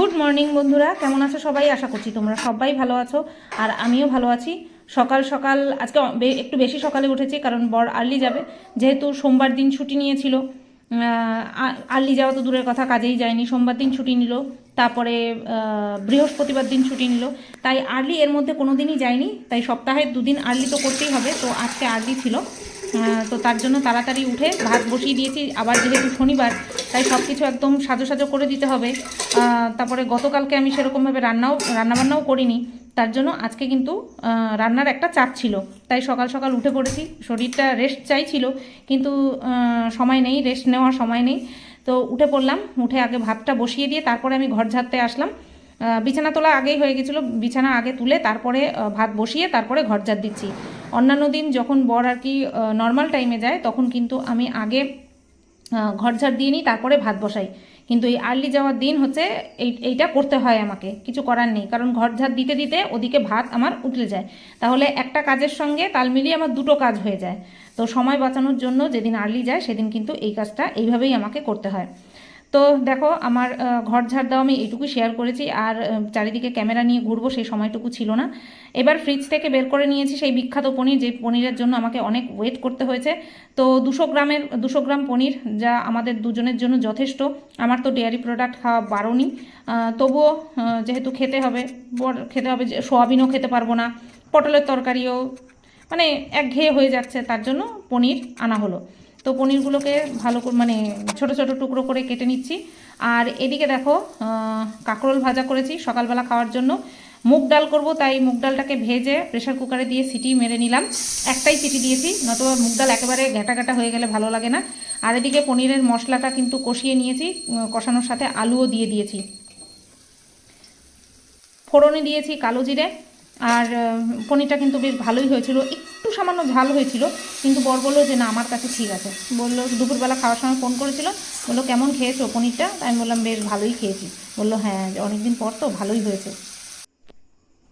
Good morning বন্ধুরা, কেমন আছো সবাই? আশা করছি তোমরা সবাই ভালো আছো, আর আমিও ভালো আছি। সকাল সকাল, আজকে একটু বেশি সকালে উঠেছি, কারণ বর আর্লি যাবে, যেহেতু সোমবার দিন ছুটি নিয়েছিল। আর্লি যাওয়া তো দূরের কথা, কাজেই যায়নি, সোমবার দিন ছুটি নিল, তারপরে বৃহস্পতিবার দিন ছুটি নিল। তাই আর্লি এর মধ্যে কোনো দিনই যায়নি, তাই সপ্তাহে দুদিন আর্লি তো করতেই হবে, তো আজকে আর্লি ছিল। তো তার জন্য তাড়াতাড়ি উঠে ভাত বসিয়ে দিয়েছি। আবার যেহেতু শনিবার, তাই সব কিছু একদম সাজো সাজো করে দিতে হবে। তারপরে গতকালকে আমি সেরকমভাবে রান্নাও, রান্নাবান্নাও করিনি। তার জন্য আজকে কিন্তু রান্নার একটা চাপ ছিল। তাই সকাল সকাল উঠে পড়েছি। শরীরটা রেস্ট চাইছিল, কিন্তু সময় নেই রেস্ট নেওয়ার সময় নেই। তো উঠে পড়লাম, উঠে আগে ভাতটা বসিয়ে দিয়ে তারপরে আমি ঘর ঝাড়তে আসলাম। বিছানা তোলা আগেই হয়ে গেছিল, বিছানা আগে তুলে তারপরে ভাত বসিয়ে তারপরে ঘর ঝাড় দিচ্ছি। অন্যান্য দিন যখন বর আর কি নর্মাল টাইমে যায়, তখন কিন্তু আমি আগে ঘর ঝাড় দিয়ে নিই, তারপরে ভাত বসাই। কিন্তু এই আর্লি যাওয়ার দিন হচ্ছে, এই, এইটা করতে হয় আমাকে, কিছু করার নেই। কারণ ঘর ঝাড় দিতে দিতে ওদিকে ভাত আমার উঠলে যায়। তাহলে একটা কাজের সঙ্গে তাল মিলিয়ে আমার দুটো কাজ হয়ে যায়। তো সময় বাঁচানোর জন্য যেদিন আর্লি যায়, সেদিন কিন্তু এই কাজটা এইভাবেই আমাকে করতে হয়। তো দেখো, আমার ঘর ঝাড় দেওয়া আমি এইটুকু শেয়ার করেছি। আর চারিদিকে ক্যামেরা নিয়ে ঘুরবো, সেই সময়টুকু ছিল না। এবার ফ্রিজ থেকে বের করে নিয়েছি সেই বিখ্যাত পনির, যে পনিরের জন্য আমাকে অনেক ওয়েট করতে হয়েছে। তো দুশো গ্রামের, দুশো গ্রাম পনির, যা আমাদের দুজনের জন্য যথেষ্ট। আমার তো ডেয়ারি প্রোডাক্ট খাওয়া বারণই। তবুও যেহেতু খেতে হবে খেতে হবে যে, সোয়াবিনও খেতে পারব না। পটলের তরকারিও মানে একঘেয়ে হয়ে যাচ্ছে, তার জন্য পনির আনা হলো। তো পনিরগুলোকে ভালো করে মানে ছোট ছোট টুকরো করে কেটে নিচ্ছি। আর এদিকে দেখো কাঁকরোল ভাজা করেছি সকালবেলা খাওয়ার জন্য। মুগ ডাল করব, তাই মুগ ডালটাকে ভেজে প্রেশার কুকারে দিয়ে সিটি মেরে নিলাম। একটাই সিটি দিয়েছি, নতুবা মুগ ডাল একেবারে ঘ্যাটা ঘ্যাটা হয়ে গেলে ভালো লাগে না। আর এদিকে পনিরের মশলাটা কিন্তু কষিয়ে নিয়েছি কষানোর সাথে আলুও দিয়ে দিয়েছি। ফোড়নে দিয়েছি কালো জিরে আর পনিরটা কিন্তু বেশ ভালোই হয়েছিল। একটু সামান্য ঝাল হয়েছিল, কিন্তু বর বলল যে, না, আমার কাছে ঠিক আছে। বলল, দুপুরবেলা খাওয়ার সময় ফোন করেছিল, বলল, কেমন খেয়েছো পনিরটা? আমি বললাম, বেশ ভালোই খেয়েছি। বলল হ্যাঁ অনেকদিন পর তো, ভালোই হয়েছে।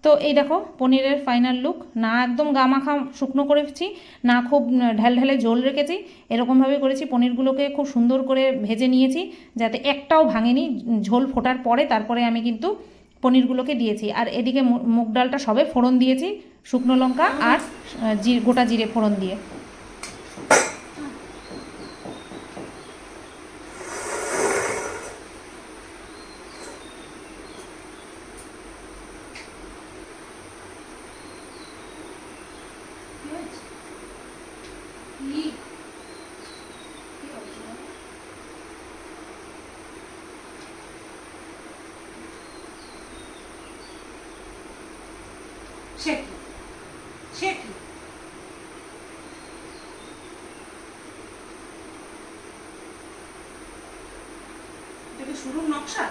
তো এই দেখো, পনিরের ফাইনাল লুক না, একদম গামাখা শুকনো করেছি, না, খুব ঢেল ঢেলে ঝোল রেখেছি। এরকমভাবে করেছি, পনিরগুলোকে খুব সুন্দর করে ভেজে নিয়েছি, যাতে একটাও ভাঙেনি। ঝোল ফোটার পরে, তারপরে আমি কিন্তু পনিরগুলোকে দিয়েছি। আর এদিকে মুগ ডালটা সবে ফোড়ন দিয়েছি, শুকনো লঙ্কা আর গোটা জিরে ফোড়ন দিয়ে শেখি শেখি এটা কি শুরুর নকশা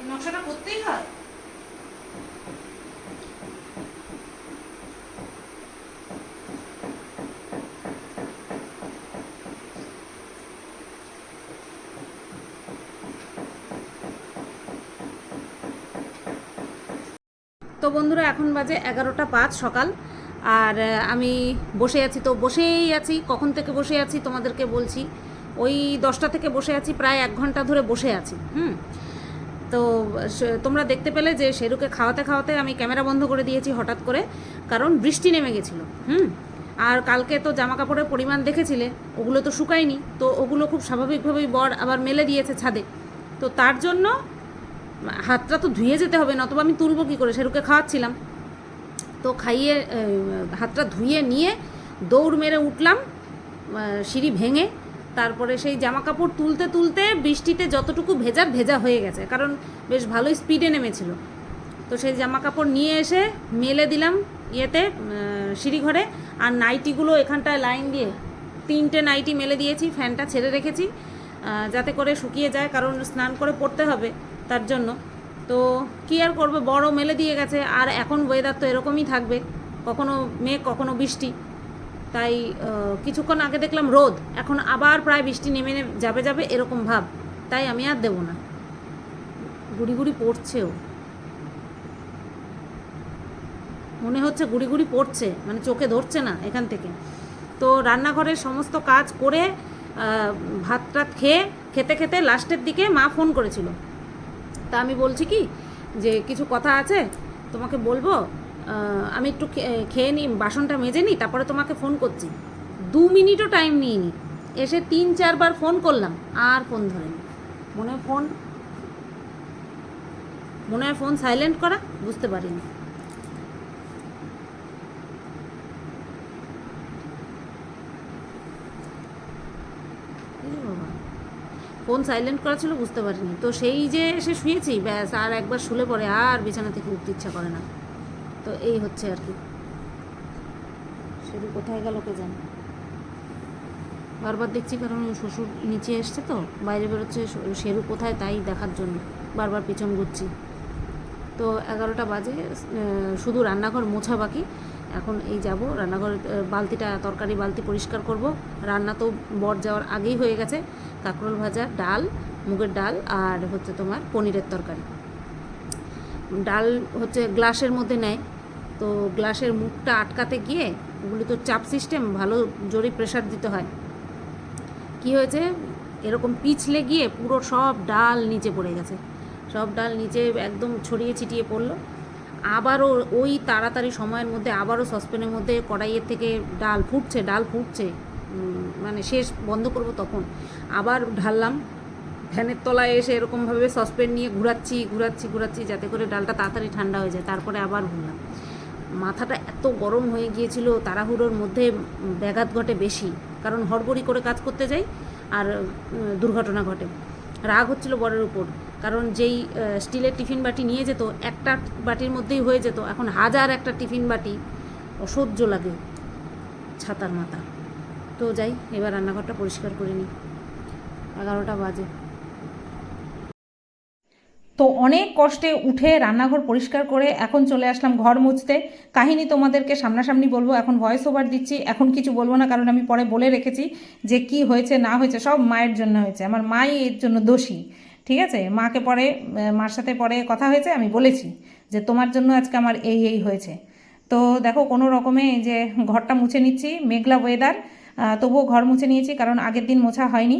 এই নকশাটা করতেই হয় তো বন্ধুরা, এখন বাজে এগারোটা পাঁচ সকাল। আর আমি বসে আছি তো বসেই আছি। কখন থেকে বসে আছি তোমাদেরকে বলছি। ওই দশটা থেকে বসে আছি, প্রায় এক ঘণ্টা ধরে বসে আছি, হুম? তো তোমরা দেখতে পেলে যে শেরুকে খাওয়াতে খাওয়াতে আমি ক্যামেরা বন্ধ করে দিয়েছি হঠাৎ করে, কারণ বৃষ্টি নেমে গেছিল, হুম? আর কালকে তো জামা কাপড়ের পরিমাণ দেখেছিলে, ওগুলো তো শুকায়নি। তো ওগুলো খুব স্বাভাবিকভাবেই বর আবার মেলে দিয়েছে ছাদে। তো তার জন্য হাতটা তো ধুয়ে যেতে হবে, নতুবা আমি তুলবো কী করে? সেরুকে খাওয়াচ্ছিলাম। তো খাইয়ে হাতটা ধুয়ে নিয়ে দৌড় মেরে উঠলাম সিঁড়ি ভেঙে। তারপরে সেই জামা কাপড় তুলতে তুলতে বৃষ্টিতে যতটুকু ভেজার, ভেজা হয়ে গেছে। কারণ বেশ ভালোই স্পিডে নেমেছিল। তো সেই জামা কাপড় নিয়ে এসে মেলে দিলাম ইয়েতে সিঁড়িঘরে আর নাইটিগুলো এখানটায় লাইন দিয়ে তিনটে নাইটি মেলে দিয়েছি, ফ্যানটা ছেড়ে রেখেছি যাতে করে শুকিয়ে যায়। কারণ স্নান করে পড়তে হবে। তার জন্য। তো কী আর করবে? বড় মেলে দিয়ে গেছে। আর এখন ওয়েদার তো এরকমই থাকবে। কখনো মেঘ, কখনো বৃষ্টি। তাই কিছুক্ষণ আগে দেখলাম রোদ। এখন আবার প্রায় বৃষ্টি নেমে যাবে যাবে এরকম ভাব। তাই আমি আর দেবো না। গুড়ি গুড়ি পড়ছেও। মনে হচ্ছে গুড়ি গুড়ি পড়ছে। মানে চোখে ধরছে না এখান থেকে। তো রান্নাঘরের সমস্ত কাজ করে ভাতটা খেয়ে, খেতে খেতে লাস্টের দিকে মা ফোন করেছিল। তা আমি বলছি কি, যে কিছু কথা আছে, তোমাকে বলব আমি একটু খেয়ে নিই, বাসনটা মেজে নিই, তারপরে তোমাকে ফোন করছি। দু মিনিটও টাইম নিই এসে তিন চারবার ফোন করলাম, আর ফোন ধরেনি। মনে হয় ফোন মনে হয় ফোন সাইলেন্ট করা, বুঝতে পারিনি এই বাবা ফোন সাইলেন্ট করা ছিল বুঝতে পারিনি। তো সেই যে এসে শুয়েছি ব্যাস আর একবার শুলে পরে আর বিছানা থেকে উঠতে ইচ্ছা করে না। তো এই হচ্ছে আর কি। সেরু কোথায় গেল কে জানে? বারবার দেখছি কারণ শ্বশুর নিচে এসছে তো বাইরে বেরোচ্ছে শেরু কোথায় তাই দেখার জন্য। বারবার পিছন ঘুরছি। তো এগারোটা বাজে শুধু রান্নাঘর মোছা বাকি। এখন এই যাব। রান্নাঘর বালতিটা, তরকারি, বালতি পরিষ্কার করব। রান্না তো বর যাওয়ার আগেই হয়ে গেছে। কাঁকরোল ভাজা, ডাল, মুগের ডাল আর হচ্ছে তোমার পনিরের তরকারি। ডাল হচ্ছে গ্লাসের মধ্যে নেয়। তো গ্লাসের মুখটা আটকাতে গিয়ে ওগুলি তো চাপ সিস্টেম, ভালো জোরে প্রেশার দিতে হয়। কি হয়েছে? এরকম পিছলে গিয়ে পুরো সব ডাল নিচে পড়ে গেছে। সব ডাল নিচে একদম ছড়িয়ে ছিটিয়ে পড়ল। আবারও ওই তাড়াতাড়ি সময়ের মধ্যে, আবারও সসপ্যানের মধ্যে কড়াইয়ের থেকে ডাল ফুটছে ডাল ফুটছে। মানে শেষ বন্ধ করব তখন। আবার ঢাললাম, ফ্যানের তলায় এসে এরকমভাবে সসপ্যান নিয়ে ঘুরাচ্ছি ঘুরাচ্ছি ঘুরাচ্ছি, যাতে করে ডালটা তাড়াতাড়ি ঠান্ডা হয়ে যায়। তারপরে আবার ভুললাম মাথাটা এত গরম হয়ে গিয়েছিল, তাড়াহুড়োর মধ্যে ব্যাঘাত ঘটে বেশি। কারণ হড়বড়ি করে কাজ করতে যাই, আর দুর্ঘটনা ঘটে। রাগ হচ্ছিল বরের উপর। কারণ যেই স্টিলের টিফিন বাটি নিয়ে যেত, একটা বাটির মধ্যেই হয়ে যেত। এখন হাজার একটা টিফিন বাটি অসহ্য লাগে ছাতার মাথা। তো যাই, এবার রান্নাঘরটা পরিষ্কার করে নিই। এগারোটা বাজে। তো অনেক কষ্টে উঠে রান্নাঘর পরিষ্কার করে এখন চলে আসলাম ঘর মুছতে। কাহিনী তোমাদেরকে সামনাসামনি বলব, এখন ভয়েস ওভার দিচ্ছি। এখন কিছু বলব না, কারণ আমি পরে বলে রেখেছি যে কি হয়েছে, না হয়েছে, সব মায়ের জন্য হয়েছে। আমার মাই এর জন্য দোষী। ঠিক আছে? মাকে পরে মার সাথে পরে কথা হয়েছে, আমি বলেছি যে তোমার জন্য আজকে আমার এই এই হয়েছে। তো দেখো, কোনো রকমে যে ঘরটা মুছে নিচ্ছি, মেঘলা ওয়েদার তবুও ঘর মুছে নিয়েছি, কারণ আগের দিন মোছা হয়নি।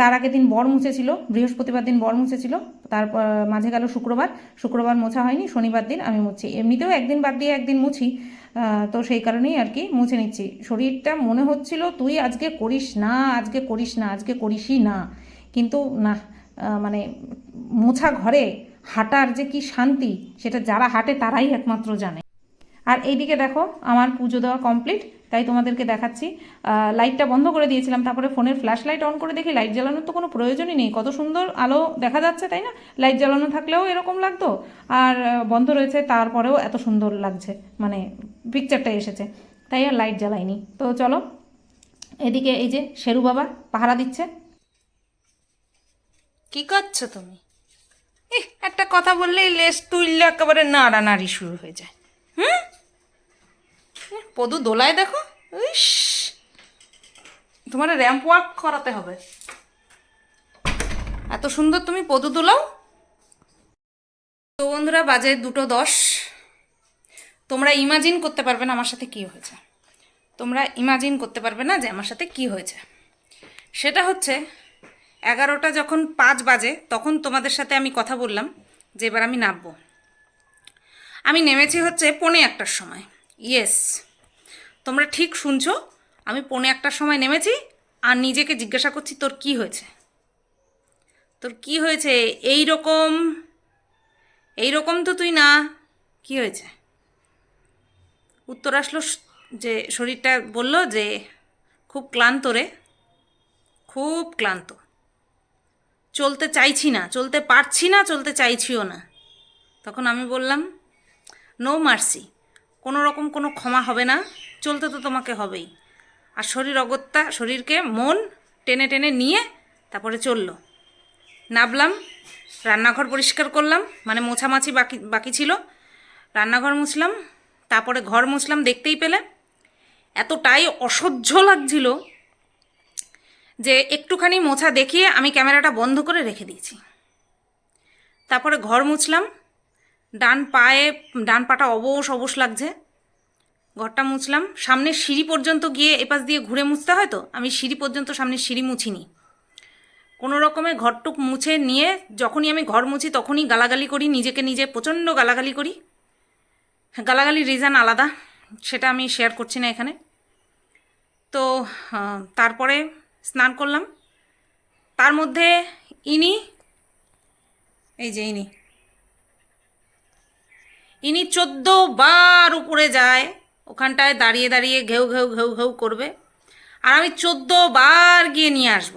তার আগের দিন বর মুছেছিল, বৃহস্পতিবার দিন বর মুছেছিল, তারপর মাঝে গেল শুক্রবার। শুক্রবার মোছা হয়নি, শনিবার দিন আমি মুছি। এমনিতেও একদিন বাদ দিয়ে একদিন মুছি তো সেই কারণেই আর কি মুছে নিচ্ছি। শরীরটা মনে হচ্ছিল, তুই আজকে করিস না, আজকে করিস না, আজকে করিসই না। কিন্তু না মানে মোছা ঘরে হাঁটার যে কি শান্তি, সেটা যারা হাঁটে তারাই একমাত্র জানে। আর এইদিকে দেখো, আমার পুজো দেওয়া কমপ্লিট তাই তোমাদেরকে দেখাচ্ছি। লাইটটা বন্ধ করে দিয়েছিলাম, তারপরে ফোনের ফ্ল্যাশ লাইট অন করে দেখি লাইট জ্বালানোর তো কোনো প্রয়োজনই নেই। কত সুন্দর আলো দেখা যাচ্ছে, তাই না? লাইট জ্বালানো থাকলেও এরকম লাগতো। আর বন্ধ রয়েছে, তারপরেও এত সুন্দর লাগছে মানে পিকচারটা এসেছে। তাই আর লাইট জ্বালাইনি। তো চলো, এদিকে এই যে শেরু বাবা পাহারা দিচ্ছে। কি করছ তুমি? এহ, একটা কথা বললেই লেস তুললে একেবারে নাড়ানাড়ি শুরু হয়ে যায়। হুম? পদু দোলায় দেখো। ইস! তোমার র্যাম্প ওয়ার্ক করাতে হবে। এত সুন্দর তুমি পদু দোলাও। তো বন্ধুরা বাজে দুটো দশ। তোমরা ইমাজিন করতে পারবে না আমার সাথে কি হয়েছে। তোমরা ইমাজিন করতে পারবে না যে আমার সাথে কি হয়েছে। সেটা হচ্ছে এগারোটা যখন পাঁচ বাজে, তখন তোমাদের সাথে আমি কথা বললাম যে এবার আমি নামবো। আমি নেমেছি হচ্ছে পৌনে একটার সময়। ইয়েস তোমরা ঠিক শুনছো, আমি পৌনে একটার সময় নেমেছি আর নিজেকে জিজ্ঞাসা করছি, তোর কি হয়েছে? তোর কি হয়েছে? এই রকম এই রকম তো তুই না, কি হয়েছে? উত্তর আসলো যে শরীরটা বলল যে, খুব ক্লান্ত রে, খুব ক্লান্ত। চলতে চাইছি না, চলতে পারছি না, চলতে চাইছিও না। তখন আমি বললাম নো মার্সি কোনো রকম কোনো ক্ষমা হবে না, চলতে তো তোমাকে হবেই। আর শরীর অগত্যা, শরীরকে মন টেনে টেনে নিয়ে তারপরে চলল। নাবলাম, রান্নাঘর পরিষ্কার করলাম মানে মোছামাছি বাকি বাকি ছিল। রান্নাঘর মুছলাম, তারপরে ঘর মুছলাম, দেখতেই পেলে। এতটাই অসহ্য লাগছিল যে একটুখানি মোছা দেখিয়ে আমি ক্যামেরাটা বন্ধ করে রেখে দিয়েছি। তারপরে ঘর মুছলাম। ডান পায়ে, ডান পাটা অবশ অবশ লাগছে। ঘরটা মুছলাম। সামনের সিঁড়ি পর্যন্ত গিয়ে এপাশ দিয়ে ঘুরে মুছতে হয় তো? আমি সিঁড়ি পর্যন্ত সামনে সিঁড়ি মুছিনি। কোনো রকমে ঘরটুক মুছে নিয়ে যখনই আমি ঘর মুছি তখনই গালাগালি করি, নিজেকে নিজে প্রচণ্ড গালাগালি করি। গালাগালির রিজন আলাদা, সেটা আমি শেয়ার করছি না এখানে। তো তারপরে স্নান করলাম। তার মধ্যে ইনি, এই যে ইনি ইনি চোদ্দ বার উপরে যায়, ওখানটায় দাঁড়িয়ে দাঁড়িয়ে ঘেউ ঘেউ ঘেউ ঘেউ করবে। আর আমি চোদ্দ বার গিয়ে নিয়ে আসব।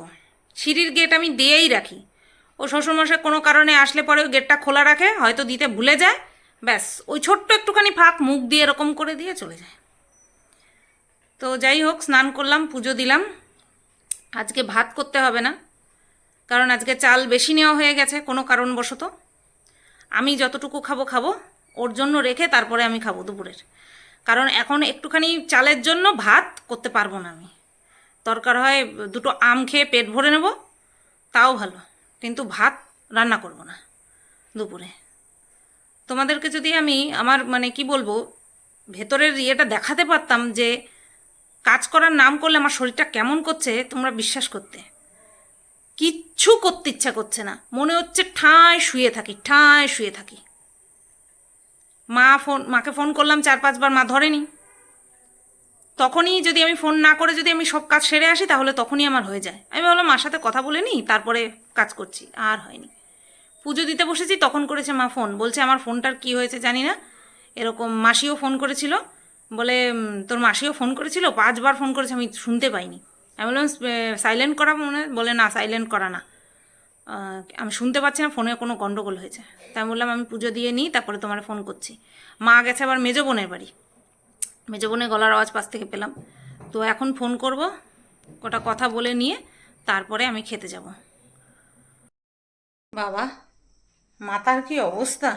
সিঁড়ির গেট আমি দিয়েই রাখি। ও শ্বশুরমশাই কোনো কারণে আসলে পরে ওই গেটটা খোলা রাখে, হয়তো দিতে ভুলে যায়। ব্যাস, ওই ছোট্ট একটুখানি ফাঁক মুখ দিয়ে এরকম করে দিয়ে চলে যায়। তো যাই হোক, স্নান করলাম, পুজো দিলাম। আজকে ভাত করতে হবে না, কারণ আজকে চাল বেশি নেওয়া হয়ে গেছে কোনো কারণবশত। আমি যতটুকু খাব খাব, ওর জন্য রেখে তারপরে আমি খাব দুপুরের। কারণ এখন একটুখানি চালের জন্য ভাত করতে পারব না আমি। দরকার হয় দুটো আম খেয়ে পেট ভরে নেব, তাও ভালো। কিন্তু ভাত রান্না করব না দুপুরে। তোমাদেরকে যদি আমি আমার মানে কি বলব, ভেতরের ইয়েটা দেখাতে পারতাম যে কাজ করার নাম করলে আমার শরীরটা কেমন করছে তোমরা বিশ্বাস করতে। কিচ্ছু করতে ইচ্ছা করছে না। মনে হচ্ছে ঠায় শুয়ে থাকি ঠায় শুয়ে থাকি। মা ফোন, মাকে ফোন করলাম চার পাঁচবার, মা ধরেনি। তখনই যদি আমি ফোন না করে যদি আমি সব কাজ সেরে আসি, তাহলে তখনই আমার হয়ে যায়। আমি ভাবলাম, মার সাথে কথা বলে নিই, তারপরে কাজ করছি, আর হয়নি। পুজো দিতে বসেছি, তখন করেছে মা ফোন। বলছে, আমার ফোনটার কি হয়েছে জানি না। এরকম মাসিও ফোন করেছিল। বলে তোর মাসিও ফোন করেছিল, পাঁচবার ফোন করেছে, আমি শুনতে পাইনি। আমি বললাম সাইলেন্ট করা মনে বলে, না সাইলেন্ট করা না। আমি শুনতে পাচ্ছি না, ফোনে কোনো গন্ডগোল হয়েছে। তাই বললাম, আমি পুজো দিয়ে নিই, তারপরে তোমার ফোন করছি। মা গেছে আবার মেজো বোনের বাড়ি। মেজো বোনের গলার আওয়াজ পাশ থেকে পেলাম। তো এখন ফোন করব, কটা কথা বলে নিয়ে, তারপরে আমি খেতে যাব। বাবা, মাতার কি অবস্থা?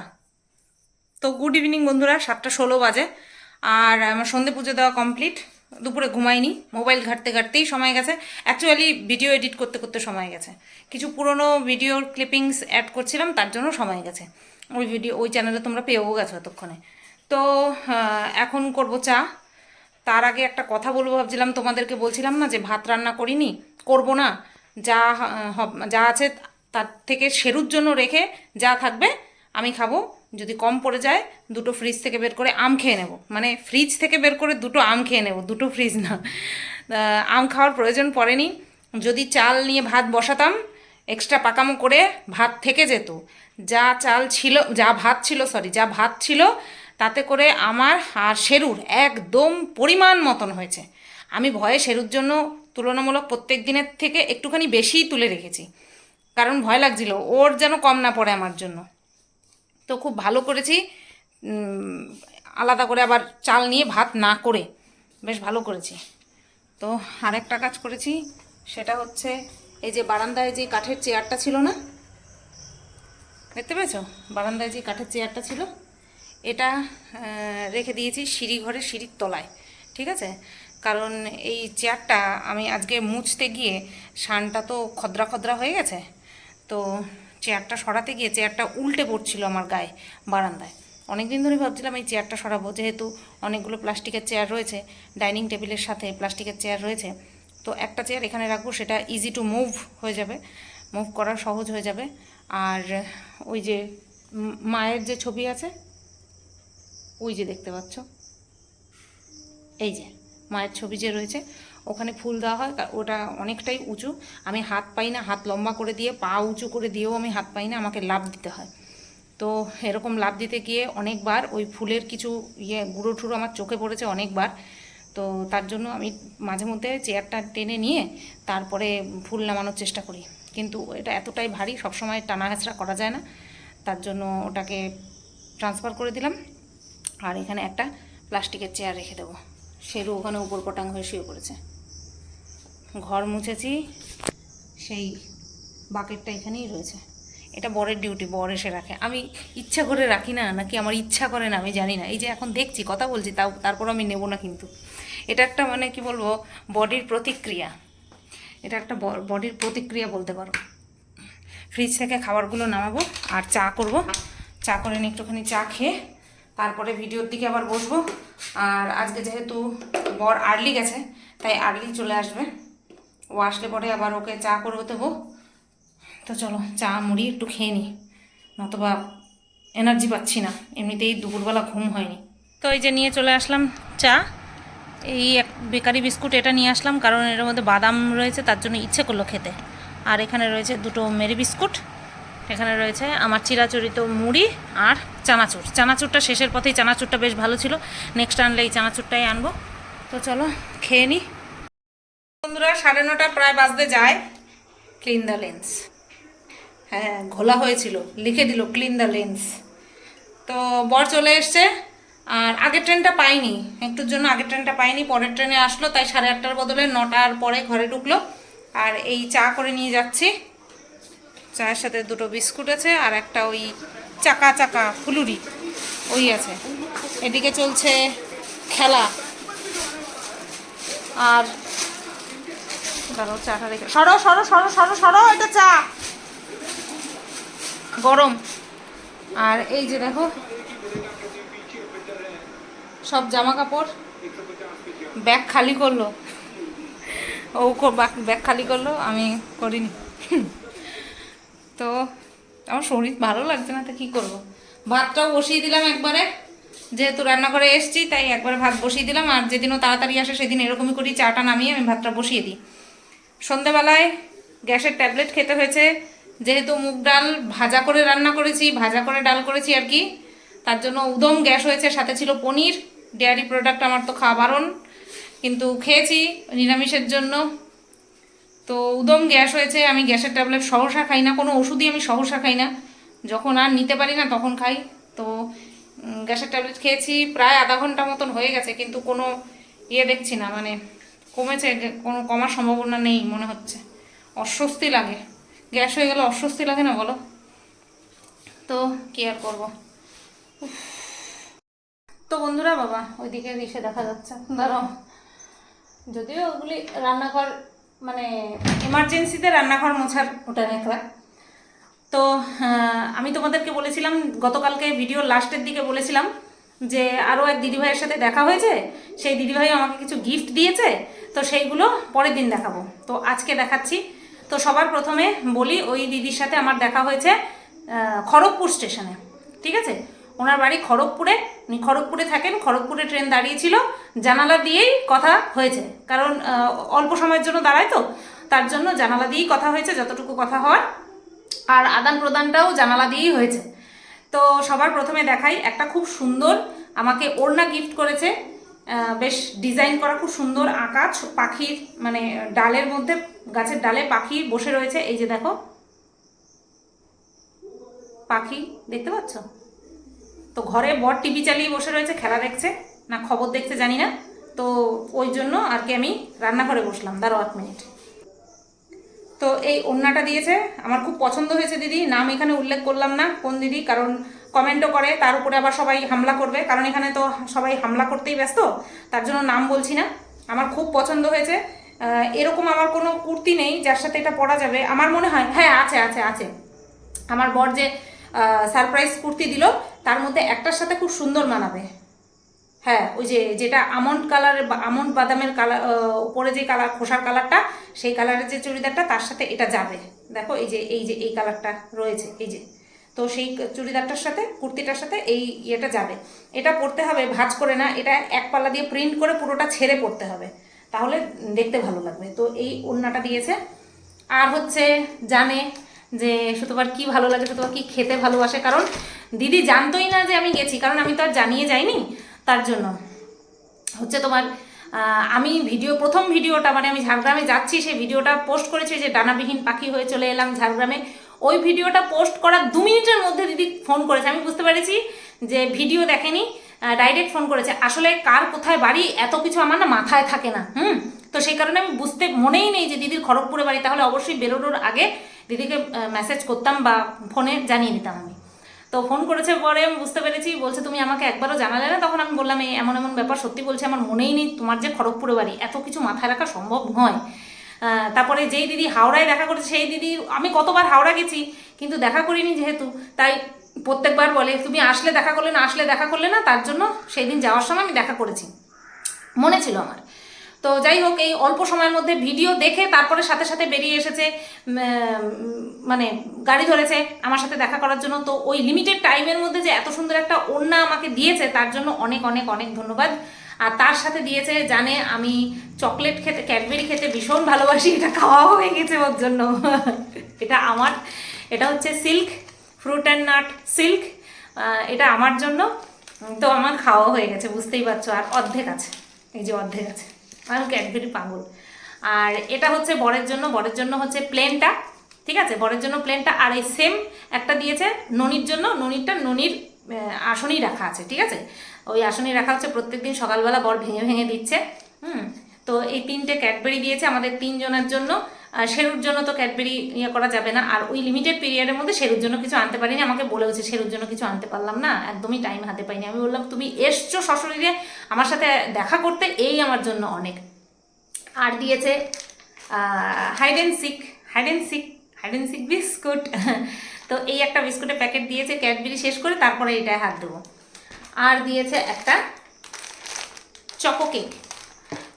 তো গুড ইভিনিং বন্ধুরা, সাতটা ষোলো বাজে। আর আমার সন্ধে পুজো দেওয়া কমপ্লিট দুপুরে ঘুমাইনি। মোবাইল ঘাঁটতে ঘাঁটতেই সময় গেছে। অ্যাকচুয়ালি ভিডিও এডিট করতে করতে সময় গেছে। কিছু পুরনো ভিডিওর ক্লিপিংস অ্যাড করছিলাম, তার জন্য সময় গেছে। ওই ভিডিও ওই চ্যানেলে তোমরা পেয়েও গেছো এতক্ষণে। তো এখন করব চা। তার আগে একটা কথা বলব, ভাবছিলাম তোমাদেরকে বলছিলাম না যে ভাত রান্না করিনি, করব না। যা যা আছে তার থেকে সেরুর জন্য রেখে যা থাকবে আমি খাব। যদি কম পড়ে যায়, দুটো ফ্রিজ থেকে বের করে আম খেয়ে নেব। মানে ফ্রিজ থেকে বের করে দুটো আম খেয়ে নেব, দুটো ফ্রিজ না। আম খাওয়ার প্রয়োজন পড়েনি। যদি চাল নিয়ে ভাত বসাতাম এক্সট্রা পাকামো করে ভাত থেকে যেত। যা চাল ছিল, যা ভাত ছিল সরি যা ভাত ছিল, তাতে করে আমার আর শেরুর একদম পরিমাণ মতন হয়েছে। আমি ভয়ে শেরুর জন্য তুলনামূলক প্রত্যেক দিনের থেকে একটুখানি বেশিই তুলে রেখেছি। কারণ ভয় লাগছিল, ওর যেন কম না পড়ে আমার জন্য। তো খুব ভালো করেছি। আলাদা করে আবার চাল নিয়ে ভাত না করে বেশ ভালো করেছি। তো আরেকটা কাজ করেছি, সেটা হচ্ছে এই যে বারান্দায় যে কাঠের চেয়ারটা ছিল না? দেখতে পেয়েছ? বারান্দায় যে কাঠের চেয়ারটা ছিল, এটা রেখে দিয়েছি সিঁড়ি ঘরের সিঁড়ির তলায়, ঠিক আছে? কারণ এই চেয়ারটা আমি আজকে মুছতে গিয়ে শানটা তো খদ্রা খদ্রা হয়ে গেছে। তো চেয়ারটা সরাতে গিয়ে চেয়ারটা উল্টে পড়ছিল আমার গায়ে, বারান্দায়। অনেক দিন ধরে ভাবছিলাম এই চেয়ারটা সরাবো, যেহেতু অনেকগুলো প্লাস্টিকের চেয়ার রয়েছে ডাইনিং টেবিলের সাথে প্লাস্টিকের চেয়ার রয়েছে, তো একটা চেয়ার এখানে রাখব, সেটা ইজি টু মুভ হয়ে যাবে মুভ করা সহজ হয়ে যাবে। আর ওই যে মায়ের যে ছবি আছে, ওই যে দেখতে পাচ্ছ। এই যে, মায়ের ছবি যে রয়েছে ওখানে ফুল দেওয়া হয় ওটা অনেকটাই উঁচু। আমি হাত পাই না, হাত লম্বা করে দিয়ে, পা উঁচু করে দিয়েও আমি হাত পাই না, আমাকে লাভ দিতে হয়। তো এরকম লাভ দিতে গিয়ে অনেকবার ওই ফুলের কিছু ইয়ে গুঁড়ো টুড়ো আমার চোখে পড়েছে অনেকবার। তো তার জন্য আমি মাঝে মধ্যে চেয়ারটা টেনে নিয়ে তারপরে ফুল নামানোর চেষ্টা করি। কিন্তু এটা এতটাই ভারী, সবসময় টানা হেঁচড়া করা যায় না। তার জন্য ওটাকে ট্রান্সফার করে দিলাম। আর এখানে একটা প্লাস্টিকের চেয়ার রেখে দেবো। সেরু ওখানে উপর পটাং হয়ে শুয়ে পড়েছে। ঘর মুছেছি, সেই বাকেটটা এখানেই রয়েছে। এটা বরের ডিউটি বর এসে রাখে। আমি ইচ্ছা করে রাখি না, নাকি আমার ইচ্ছা করে না, আমি জানি না। এই যে এখন দেখছি, কথা বলছি, তাও তারপর আমি নেব না কিন্তু। এটা একটা মানে কি বলব বডির প্রতিক্রিয়া। এটা একটা বডির প্রতিক্রিয়া বলতে পারো। ফ্রিজ থেকে খাবারগুলো নামাবো, আর চা করব। চা করে নিয়ে একটুখানি চা খেয়ে, তারপরে ভিডিওর দিকে আবার বসবো। আর আজকে যেহেতু বর আর্লি গেছে, তাই আর্লি চলে আসবে। ও আসলে পরে আবার ওকে চা করব দেবো তো চলো, চা, মুড়ি একটু খেয়ে নিই নতবা এনার্জি পাচ্ছি না। এমনিতেই দুপুরবেলা ঘুম হয়নি। তো এই যে নিয়ে চলে আসলাম চা। এই এক বেকারি বিস্কুট এটা নিয়ে আসলাম, কারণ এর মধ্যে বাদাম রয়েছে, তার জন্য ইচ্ছে করল খেতে। আর এখানে রয়েছে দুটো মেরি বিস্কুট। এখানে রয়েছে আমার চিরাচরিত মুড়ি আর চানাচুর। চানাচুরটা শেষের পথেই, চানাচুরটা বেশ ভালো ছিল। নেক্সট আনলে এই চানাচুরটাই আনব। তো চলো, খেয়ে নিই বন্ধুরা, সাড়ে নটা প্রায় বাজতে যায়। ক্লিন দ্য লেন্স হ্যাঁ ঘোলা হয়েছিল। লিখে দিল ক্লিন দ্য লেন্স তো বর চলে এসছে, আর আগের ট্রেনটা পাইনি। একটুর জন্য আগের ট্রেনটা পাইনি, পরের ট্রেনে আসলো, তাই সাড়ে আটটার বদলে নটার পরে ঘরে ঢুকলো। আর এই চা করে নিয়ে যাচ্ছি। চায়ের সাথে দুটো বিস্কুট আছে, আর একটা ওই চাকা চাকা ফুলুরি, ওই আছে। এদিকে চলছে খেলা। আর দাঁড়াও চাটা রেখে সরো সরো সরো সরো সরো, এটা চা। গরম। আর এই যে দেখো, সব জামা কাপড় ব্যাগ খালি করল। ও ব্যাগ খালি করল, আমি করিনি। তো আমার শরীর ভালো লাগছে না, তো কী করব? ভাতটাও বসিয়ে দিলাম একবারে। যেহেতু রান্না করে এসছি, তাই একবারে ভাত বসিয়ে দিলাম। আর যেদিনও তাড়াতাড়ি আসে, সেদিন এরকমই করি, চাটা নামিয়ে আমি ভাতটা বসিয়ে দিই। সন্ধেবেলায় গ্যাসের ট্যাবলেট খেতে হয়েছে। যেহেতু মুগ ডাল ভাজা করে রান্না করেছি, ভাজা করে ডাল করেছি আর কি, তার জন্য উদম গ্যাস হয়েছে, সাথে ছিল পনির। ডেয়ারি প্রোডাক্ট আমার তো খাওয়া বারণ, কিন্তু খেয়েছি নিরামিষের জন্য। তো উদম গ্যাস হয়েছে, আমি গ্যাসের ট্যাবলেট সহসা খাই না, কোনো ওষুধই আমি সহসা খাই না। যখন আর নিতে পারি না, তখন খাই। তো গ্যাসের ট্যাবলেট খেয়েছি, প্রায় আধা ঘণ্টা মতন হয়ে গেছে, কিন্তু কোনো ইয়ে দেখছি না মানে কমেছে কোনো কমার সম্ভাবনা নেই মনে হচ্ছে। অস্বস্তি লাগে। গ্যাস হয়ে গেলে অস্বস্তি লাগে না বলো? তো কি আর করব? তো বন্ধুরা বাবা, ওইদিকে এসে দেখা যাচ্ছে। ধরো যদিও ওগুলি রান্নাঘর মানে এমার্জেন্সিতে রান্নাঘর মোছার ওটা একটা তো আমি তোমাদেরকে বলেছিলাম, গতকালকে ভিডিও লাস্টের দিকে বলেছিলাম যে আরও এক দিদিভাইয়ের সাথে দেখা হয়েছে, সেই দিদিভাই আমাকে কিছু গিফট দিয়েছে, তো সেইগুলো পরের দিন দেখাবো। তো আজকে দেখাচ্ছি। তো সবার প্রথমে বলি, ওই দিদির সাথে আমার দেখা হয়েছে খড়গপুর স্টেশনে, ঠিক আছে? ওনার বাড়ি খড়গপুরে, উনি খড়গপুরে থাকেন, খড়গপুরে ট্রেন দাঁড়িয়েছিল, জানালা দিয়েই কথা হয়েছে। কারণ অল্প সময়ের জন্য দাঁড়ায় তো, তার জন্য জানালা দিয়েই কথা হয়েছে, যতটুকু কথা হওয়ার। আর আদান প্রদানটাও জানালা দিয়েই হয়েছে। তো সবার প্রথমে দেখাই, একটা খুব সুন্দর আমাকে ওড়না গিফট করেছে। বেশ ডিজাইন করা খুব সুন্দর আঁকা পাখির মানে ডালের মধ্যে, গাছের ডালে পাখি বসে রয়েছে। এই যে দেখো। পাখি, দেখতে পাচ্ছ? তো ঘরে বর টিভি চালিয়ে বসে রয়েছে, খেলা দেখছে। না, খবর দেখছে, জানি না। তো ওই জন্য আর কি আমি রান্নাঘরে বসলাম। দাঁড়াও এক মিনিট তো এই ওড়নাটা দিয়েছে। আমার খুব পছন্দ হয়েছে দিদি। নাম এখানে উল্লেখ করলাম না কোন দিদি, কারণ কমেন্টও করে। তার উপরে আবার সবাই হামলা করবে। কারণ এখানে তো সবাই হামলা করতেই ব্যস্ত, তার জন্য নাম বলছি না। আমার খুব পছন্দ হয়েছে। এরকম আমার কোনো কুর্তি নেই যার সাথে এটা পরা যাবে। আমার মনে হয় হ্যাঁ আছে আছে আছে। আমার বর যে সারপ্রাইজ কুর্তি দিল, তার মধ্যে একটার সাথে খুব সুন্দর মানাবে। হ্যাঁ ওই যে যেটা আমন্ড কালারের আমন্ড বাদামের কালার উপরে যে কালার খোসার কালারটা, সেই কালারের যে চুড়িদারটা, তার সাথে এটা যাবে। দেখো, এই যে এই যে, এই কালারটা রয়েছে, এই যে। তো সেই চুড়িদারটার সাথে, কুর্তিটার সাথে এই ইয়েটা যাবে। এটা পরতে হবে, ভাঁজ করে না, এটা এক পাল্লা দিয়ে প্রিন্ট করে পুরোটা ছেড়ে পরতে হবে। তাহলে দেখতে ভালো লাগবে। তো এই ওড়নাটা দিয়েছে। আর হচ্ছে জানে যে সুতোবার কি ভালো লাগে, সুতোবার কি খেতে ভালোবাসে? কারণ দিদি জানতোই না যে আমি গেছি, কারণ আমি তো আর জানিয়ে যাইনি। তার জন্য। হচ্ছে তোমার আমি ভিডিও, প্রথম ভিডিওটা মানে আমি ঝাড়গ্রামে যাচ্ছি, সেই ভিডিওটা পোস্ট করেছি যে ডানাবিহীন পাখি হয়ে চলে এলাম ঝাড়গ্রামে। ওই ভিডিওটা পোস্ট করার দু মিনিটের মধ্যে দিদি ফোন করেছে। আমি বুঝতে পেরেছি যে ভিডিও দেখেনি ডাইরেক্ট ফোন করেছে। আসলে কার কোথায় বাড়ি, এত কিছু আমার না মাথায় থাকে না, হুম? তো সেই কারণে আমি বুঝতে, মনেই নেই যে দিদির খড়গপুরে বাড়ি, তাহলে অবশ্যই বেরোনোর আগে দিদিকে মেসেজ করতাম বা ফোনে জানিয়ে দিতাম আমি। তো ফোন করেছে পরে, আমি বুঝতে পেরেছি, বলছে, তুমি আমাকে একবারও জানালে না? তখন আমি বললাম এই এমন এমন ব্যাপার সত্যি বলছে, আমার মনেই নেই, তোমার যে খড়গপুরে বাড়ি, এত কিছু মাথায় রাখা সম্ভব নয়। তারপরে যেই দিদি হাওড়ায় দেখা করেছে, সেই দিদি, আমি কতবার হাওড়া গেছি, কিন্তু দেখা করিনি যেহেতু, তাই প্রত্যেকবার বলে, তুমি আসলে দেখা করলে না, আসলে দেখা করলে না? তার জন্য সেই দিন যাওয়ার সময় আমি দেখা করেছি। মনে ছিল আমার। তো যাই হোক, এই অল্প সময়ের মধ্যে ভিডিও দেখে তারপরে সাথে সাথে বেরিয়ে এসেছে মানে গাড়ি ধরেছে আমার সাথে দেখা করার জন্য। তো ওই লিমিটেড টাইমের মধ্যে যে এত সুন্দর একটা ওড়না আমাকে দিয়েছে, তার জন্য অনেক অনেক অনেক ধন্যবাদ। আর তার সাথে দিয়েছে জানে আমি চকলেট খেতে ক্যাডবেরি খেতে ভীষণ ভালোবাসি, এটা খাওয়া হয়ে গেছে ওর জন্য। এটা আমার, এটা হচ্ছে silk fruit and nut silk এটা আমার জন্য। তো আমার খাওয়া হয়ে গেছে, বুঝতেই পারছ। আর অর্ধেক আছে, এই যে অর্ধেক আছে। আমি ক্যাডবেরি পাগল? আর এটা হচ্ছে বরের জন্য বরের জন্য হচ্ছে প্লেনটা ঠিক আছে? বরের জন্য প্লেনটা আর এই সেম একটা দিয়েছে ননির জন্য, ননিরটা ননির আসনই রাখা আছে, ঠিক আছে? ওই আসনেই রাখা হচ্ছে, প্রত্যেকদিন সকালবেলা বর ভেঙে ভেঙে দিচ্ছে, হুম? তো এই তিনটে ক্যাডবেরি দিয়েছে আমাদের তিনজনের জন্য শেরুর জন্য তো ক্যাডবেরি ইয়ে করা যাবে না। আর ওই লিমিটেড পিরিয়ডের মধ্যে শেরুর জন্য কিছু আনতে পারিনি। আমাকে বলেওছে, শেরুর জন্য কিছু আনতে পারলাম না। একদমই টাইম হাতে পাইনি। আমি বললাম, তুমি এসছো শ্বশুরিরে আমার সাথে দেখা করতে, এই আমার জন্য অনেক। আর দিয়েছে hide and seek hide and hide and seek biscuit. তো এই একটা বিস্কুটের প্যাকেট দিয়েছে, ক্যাডবেরি শেষ করে তারপরে এটায় হাত দেবো। আর দিয়েছে একটা চকো কেক,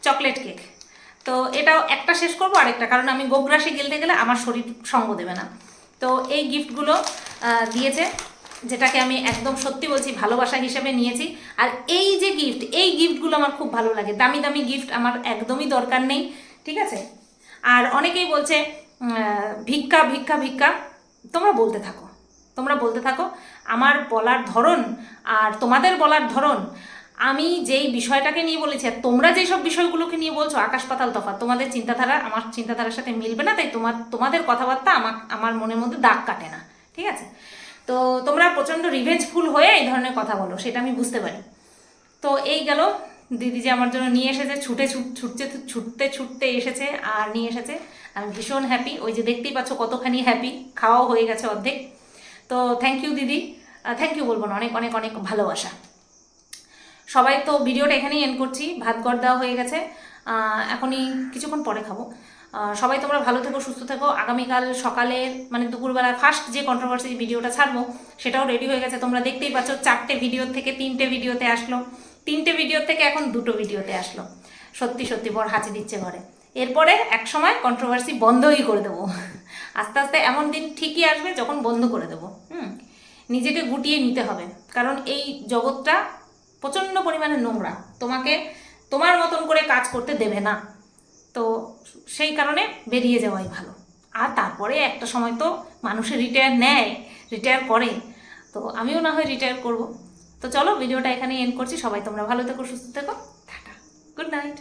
চকলেট কেক। তো এটাও একটা শেষ করব, আরেকটা। কারণ আমি গোগ্রাসে গেলতে গেলে আমার শরীর সঙ্গ দেবে না। তো এই গিফটগুলো দিয়েছে, যেটাকে আমি একদম সত্যি বলছি, ভালোবাসা হিসেবে নিয়েছি। আর এই যে গিফট, এই গিফটগুলো আমার খুব ভালো লাগে। দামি দামি গিফট আমার একদমই দরকার নেই, ঠিক আছে? আর অনেকেই বলছে ভিক্ষা ভিক্ষা ভিক্ষা। তোমরা বলতে থাকো, তোমরা বলতে থাকো। আমার বলার ধরন আর তোমাদের বলার ধরন আমি যেই বিষয়টাকে নিয়ে বলেছি, আর তোমরা যেই সব বিষয়গুলোকে নিয়ে বলছো, আকাশ পাতাল তফাৎ, তোমাদের চিন্তাধারা, আমার চিন্তাধারার সাথে মিলবে না, তাই তোমার, তোমাদের কথাবার্তা আমার আমার মনের মধ্যে দাগ কাটে না, ঠিক আছে? তো তোমরা প্রচণ্ড রিভেঞ্জফুল হয়ে এই ধরনের কথা বলো, সেটা আমি বুঝতে পারি। তো এই গেল, দিদি যে আমার জন্য নিয়ে এসেছে, ছুটে ছুট- ছুটতে ছুটতে ছুটতে এসেছে, আর নিয়ে এসেছে। আমি ভীষণ হ্যাপি ওই যে দেখতেই পাচ্ছ কতখানি হ্যাপি খাওয়াও হয়ে গেছে অর্ধেক। তো থ্যাংক ইউ দিদি থ্যাংক ইউ বলব না, অনেক অনেক অনেক ভালোবাসা। সবাই তো ভিডিওটা এখানেই এন্ড করছি, ভাত গড় দেওয়া হয়ে গেছে। এখনই কিছুক্ষণ পরে খাব। সবাই তোমরা ভালো থেকো, সুস্থ থেকো। আগামীকাল সকালে মানে দুপুরবেলা ফার্স্ট যে কন্ট্রোভার্সি ভিডিওটা ছাড়বো, সেটাও রেডি হয়ে গেছে। তোমরা দেখতেই পাচ্ছ, চারটে ভিডিও থেকে তিনটে ভিডিওতে আসলো। তিনটে ভিডিও থেকে এখন দুটো ভিডিওতে আসলো। সত্যি সত্যি বড় হাঁচি দিচ্ছে ঘরে। এরপরে এক সময় কন্ট্রোভার্সি বন্ধই করে দেবো। আস্তে আস্তে এমন দিন ঠিকই আসবে যখন বন্ধ করে দেবো। হুম, নিজেকে গুটিয়ে নিতে হবে। কারণ এই জগৎটা প্রচণ্ড পরিমাণে নোংরা। তোমাকে, তোমার মতন করে কাজ করতে দেবে না। তো সেই কারণে বেরিয়ে যাওয়াই ভালো। আর তারপরে একটা সময় তো মানুষের রিটায়ার নেয় রিটায়ার করে। তো আমিও না হয় রিটায়ার করব। তো চলো, ভিডিওটা এখানে এন্ড করছি। সবাই তোমরা ভালো থেকো, সুস্থ থেকো। টাটা। Good night